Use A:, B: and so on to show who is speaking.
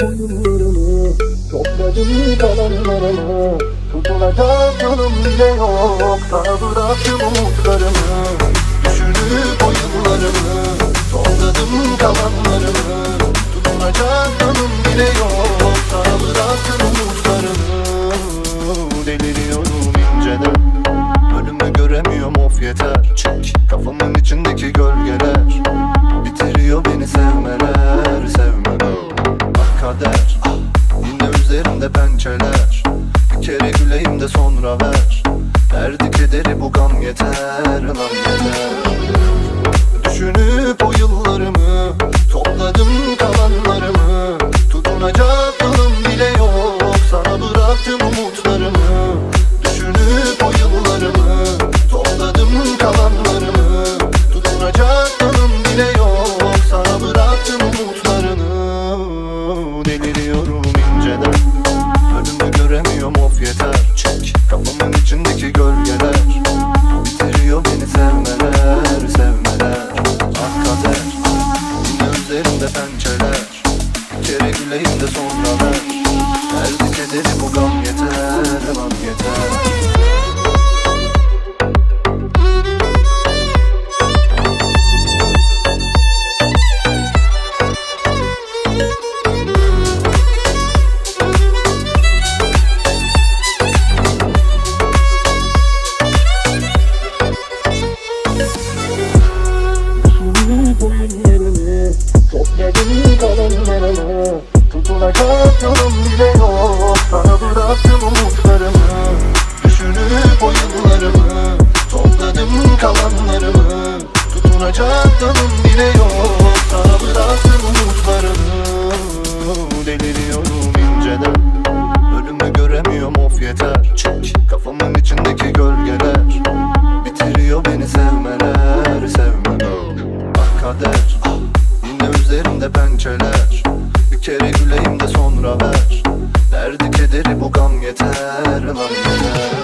A: boyunlarımı Topladım kalanlarımı Tutunacak yolum bile yok Sana bıraktım umutlarımı Düşünüp o yıllarımı Topladım pençeler Bir kere güleyim de sonra ver. Derdi kederi bu gam yeter Lan yeter. Düşünüp o yıllarımı Topladım kalanlarımı. Tutunacak yolum bile yok Sana bıraktım umutlarımı. Düşünüp o yıllarımı Topladım kalanlarımı. Tutunacak yolum bile yok Sana bıraktım umutlarını Deliriyorum inceden of yeter. Çek Kafamın içindeki gölgeler Bitiriyor beni sevmeler Sevmeler. Ah kader Yine üzerimde pençeler Bir kere güleyim de sonra ver Derdi kederi bu gam yeter Lan yeter Yolum bile yok. Sana bıraktım umutlarımı Deliriyorum inceden. Önümü göremiyorum of yeter. Kafamın içindeki gölgeler. Bitiriyor beni sevmeler Sevmeler. Ah kader. Yine üzerimde pençeler. Bir kere güleyim de sonra ver. Derdi kederi bu gam yeter. Lan yeter